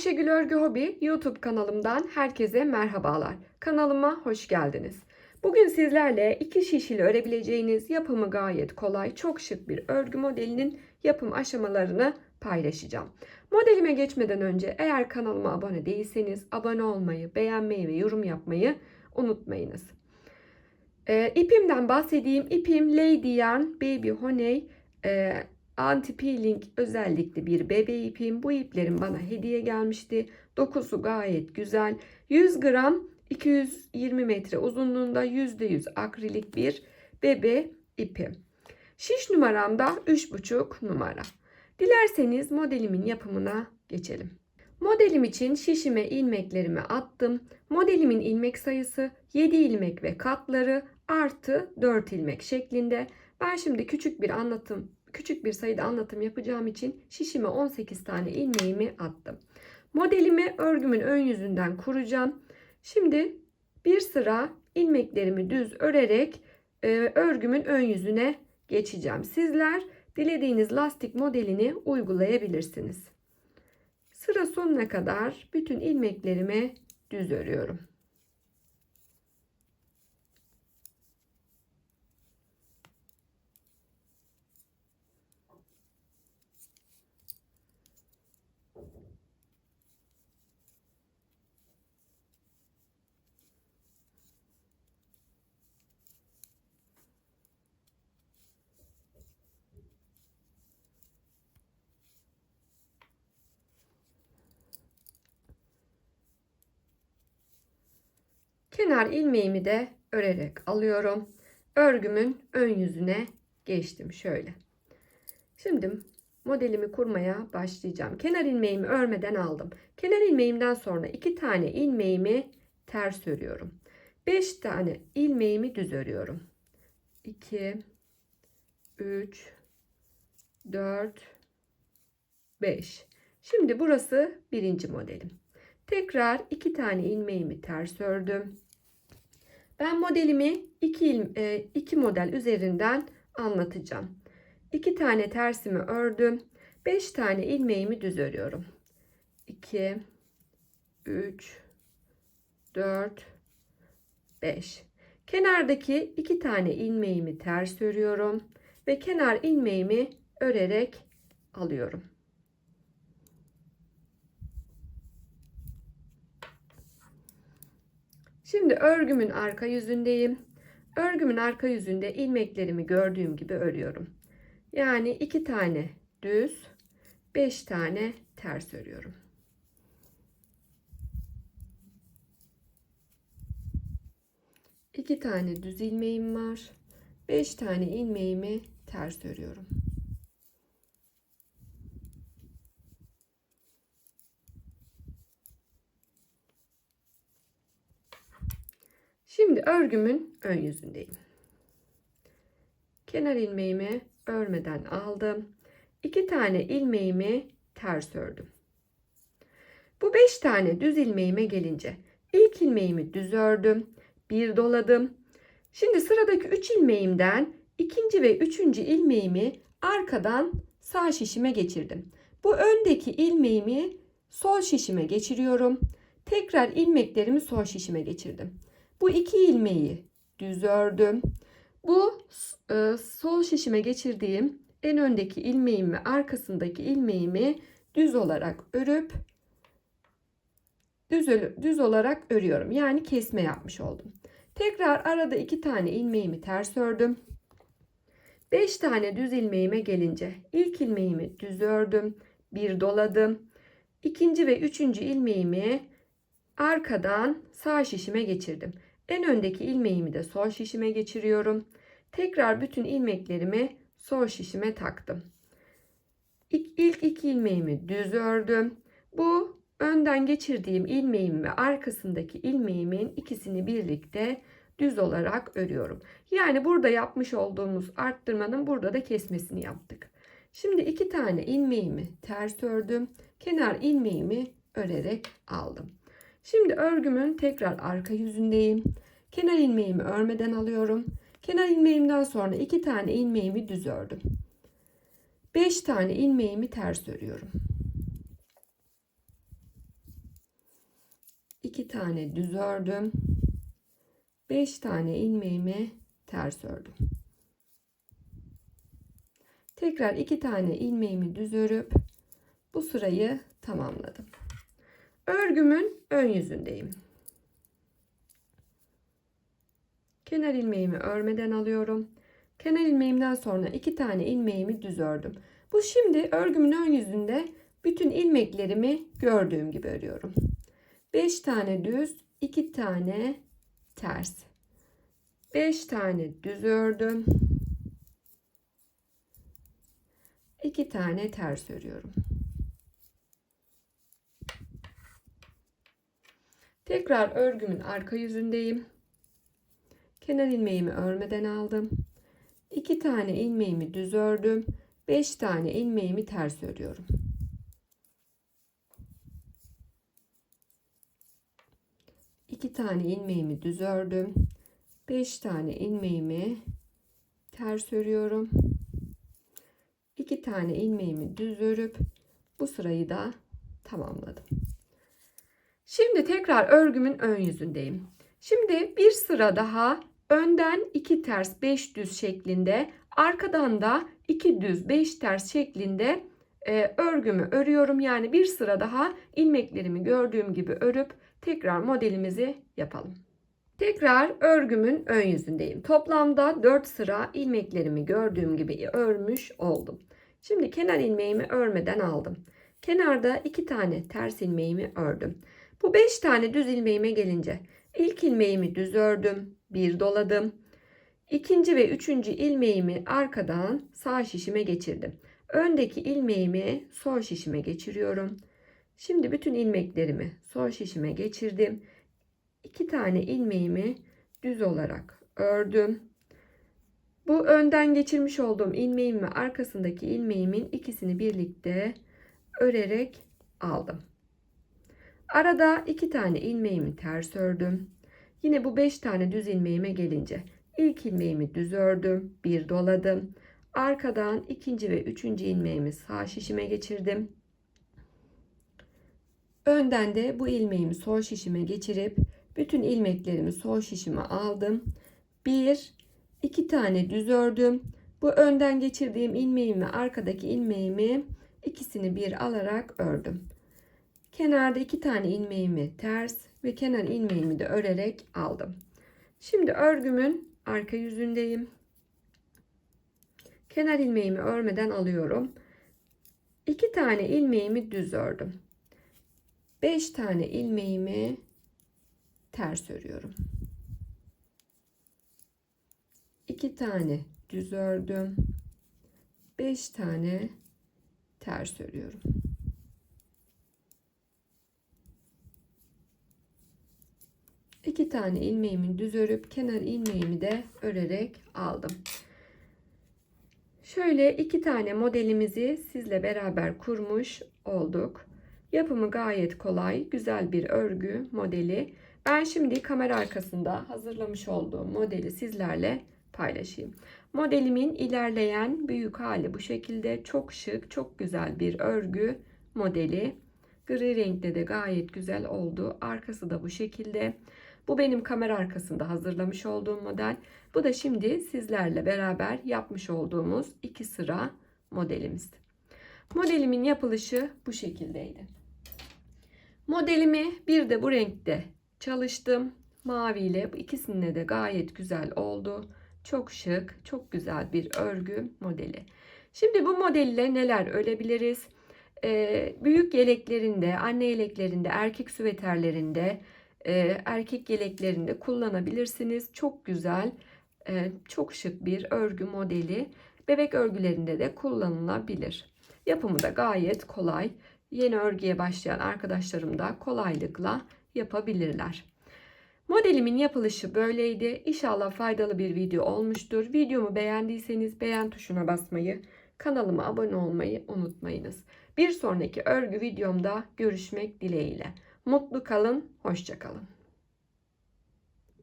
Ayşegül Örgü Hobi YouTube kanalımdan herkese merhabalar. Kanalıma hoş geldiniz. Bugün sizlerle iki şişili örebileceğiniz yapımı gayet kolay, çok şık bir örgü modelinin yapım aşamalarını paylaşacağım. Modelime geçmeden önce eğer kanalıma abone değilseniz abone olmayı, beğenmeyi ve yorum yapmayı unutmayınız. Ee, ipimden bahsedeyim. İpim Lady Yarn Baby Honey e, anti peeling özellikli bir bebe ipim. Bu iplerin bana hediye gelmişti. Dokusu gayet güzel. 100 gram 220 metre uzunluğunda %100 akrilik bir bebe ipim. Şiş numaram da 3,5 numara. Dilerseniz modelimin yapımına geçelim. Modelim için şişime ilmeklerimi attım. Modelimin ilmek sayısı 7 ilmek ve katları artı 4 ilmek şeklinde. Ben şimdi küçük bir anlatım, küçük bir sayıda anlatım yapacağım için şişime 18 tane ilmeğimi attım. Modelimi örgümün ön yüzünden kuracağım. Şimdi bir sıra ilmeklerimi düz örerek e, örgümün ön yüzüne geçeceğim. Sizler dilediğiniz lastik modelini uygulayabilirsiniz. Sıra sonuna kadar bütün ilmeklerimi düz örüyorum. Kenar ilmeğimi de örerek alıyorum. Örgümün ön yüzüne geçtim şöyle. Şimdi modelimi kurmaya başlayacağım. Kenar ilmeğimi örmeden aldım. Kenar ilmeğimden sonra iki tane ilmeğimi ters örüyorum. 5 tane ilmeğimi düz örüyorum. 2 3 4 5 Şimdi burası birinci modelim. Tekrar iki tane ilmeğimi ters ördüm. Ben modelimi iki, e, iki model üzerinden anlatacağım. İki tane tersimi ördüm. Beş tane ilmeğimi düz örüyorum. 2 3 4 5 Kenardaki iki tane ilmeğimi ters örüyorum ve kenar ilmeğimi örerek alıyorum. Şimdi örgümün arka yüzündeyim. Örgümün arka yüzünde ilmeklerimi gördüğüm gibi örüyorum. Yani iki tane düz, beş tane ters örüyorum. İki tane düz ilmeğim var. Beş tane ilmeğimi ters örüyorum. Şimdi örgümün ön yüzündeyim. Kenar ilmeğimi örmeden aldım. İki tane ilmeğimi ters ördüm. Bu beş tane düz ilmeğime gelince ilk ilmeğimi düz ördüm. Bir doladım. Şimdi sıradaki üç ilmeğimden ikinci ve üçüncü ilmeğimi arkadan sağ şişime geçirdim. Bu öndeki ilmeğimi sol şişime geçiriyorum. Tekrar ilmeklerimi sol şişime geçirdim. Bu iki ilmeği düz ördüm. Bu e, sol şişime geçirdiğim en öndeki ilmeğimi arkasındaki ilmeğimi düz olarak örüp düz, düz olarak örüyorum. Yani kesme yapmış oldum. Tekrar arada iki tane ilmeğimi ters ördüm. 5 tane düz ilmeğime gelince ilk ilmeğimi düz ördüm. Bir doladım. İkinci ve üçüncü ilmeğimi arkadan sağ şişime geçirdim. En öndeki ilmeğimi de sol şişime geçiriyorum. Tekrar bütün ilmeklerimi sol şişime taktım. İlk, iki ilmeğimi düz ördüm. Bu önden geçirdiğim ilmeğim ve arkasındaki ilmeğimin ikisini birlikte düz olarak örüyorum. Yani burada yapmış olduğumuz arttırmanın burada da kesmesini yaptık. Şimdi iki tane ilmeğimi ters ördüm. Kenar ilmeğimi örerek aldım. Şimdi örgümün tekrar arka yüzündeyim. Kenar ilmeğimi örmeden alıyorum. Kenar ilmeğimden sonra iki tane ilmeğimi düz ördüm. 5 tane ilmeğimi ters örüyorum. 2 tane düz ördüm. 5 tane ilmeğimi ters ördüm. Tekrar 2 tane ilmeğimi düz örüp bu sırayı tamamladım. Örgümün ön yüzündeyim. Kenar ilmeğimi örmeden alıyorum. Kenar ilmeğimden sonra 2 tane ilmeğimi düz ördüm. Bu şimdi örgümün ön yüzünde bütün ilmeklerimi gördüğüm gibi örüyorum. 5 tane düz, 2 tane ters. 5 tane düz ördüm. 2 tane ters örüyorum. Tekrar örgümün arka yüzündeyim. Kenar ilmeğimi örmeden aldım. 2 tane ilmeğimi düz ördüm. 5 tane ilmeğimi ters örüyorum. İki tane ilmeğimi düz ördüm. 5 tane ilmeğimi ters örüyorum. 2 tane ilmeğimi düz örüp bu sırayı da tamamladım. Şimdi tekrar örgümün ön yüzündeyim. Şimdi bir sıra daha önden 2 ters 5 düz şeklinde arkadan da 2 düz 5 ters şeklinde e, örgümü örüyorum. Yani bir sıra daha ilmeklerimi gördüğüm gibi örüp tekrar modelimizi yapalım. Tekrar örgümün ön yüzündeyim. Toplamda 4 sıra ilmeklerimi gördüğüm gibi örmüş oldum. Şimdi kenar ilmeğimi örmeden aldım. Kenarda 2 tane ters ilmeğimi ördüm. Bu 5 tane düz ilmeğime gelince ilk ilmeğimi düz ördüm, bir doladım. İkinci ve üçüncü ilmeğimi arkadan sağ şişime geçirdim. Öndeki ilmeğimi sol şişime geçiriyorum. Şimdi bütün ilmeklerimi sol şişime geçirdim. İki tane ilmeğimi düz olarak ördüm. Bu önden geçirmiş olduğum ilmeğim ve arkasındaki ilmeğimin ikisini birlikte örerek aldım. Arada iki tane ilmeğimi ters ördüm. Yine bu beş tane düz ilmeğime gelince ilk ilmeğimi düz ördüm, bir doladım. Arkadan ikinci ve üçüncü ilmeğimi sağ şişime geçirdim. Önden de bu ilmeğimi sol şişime geçirip bütün ilmeklerimi sol şişime aldım. Bir, iki tane düz ördüm. Bu önden geçirdiğim ilmeğimi arkadaki ilmeğimi ikisini bir alarak ördüm. Kenarda iki tane ilmeğimi ters ve kenar ilmeğimi de örerek aldım. Şimdi örgümün arka yüzündeyim. Kenar ilmeğimi örmeden alıyorum. İki tane ilmeğimi düz ördüm. Beş tane ilmeğimi ters örüyorum. İki tane düz ördüm. Beş tane ters örüyorum. İki tane ilmeğimi düz örüp kenar ilmeğimi de örerek aldım. Şöyle iki tane modelimizi sizle beraber kurmuş olduk. Yapımı gayet kolay, güzel bir örgü modeli. Ben şimdi kamera arkasında hazırlamış olduğum modeli sizlerle paylaşayım. Modelimin ilerleyen büyük hali bu şekilde. Çok şık, çok güzel bir örgü modeli. Gri renkte de gayet güzel oldu. Arkası da bu şekilde. Bu benim kamera arkasında hazırlamış olduğum model. Bu da şimdi sizlerle beraber yapmış olduğumuz iki sıra modelimiz. Modelimin yapılışı bu şekildeydi. Modelimi bir de bu renkte çalıştım. Mavi ile bu ikisinde de gayet güzel oldu. Çok şık, çok güzel bir örgü modeli. Şimdi bu modelle neler örebiliriz? Ee, büyük yeleklerinde, anne yeleklerinde, erkek süveterlerinde, e, erkek yeleklerinde kullanabilirsiniz. Çok güzel, e, çok şık bir örgü modeli. Bebek örgülerinde de kullanılabilir. Yapımı da gayet kolay. Yeni örgüye başlayan arkadaşlarım da kolaylıkla yapabilirler. Modelimin yapılışı böyleydi. İnşallah faydalı bir video olmuştur. Videomu beğendiyseniz beğen tuşuna basmayı, kanalıma abone olmayı unutmayınız. Bir sonraki örgü videomda görüşmek dileğiyle. Mutlu kalın, hoşça kalın.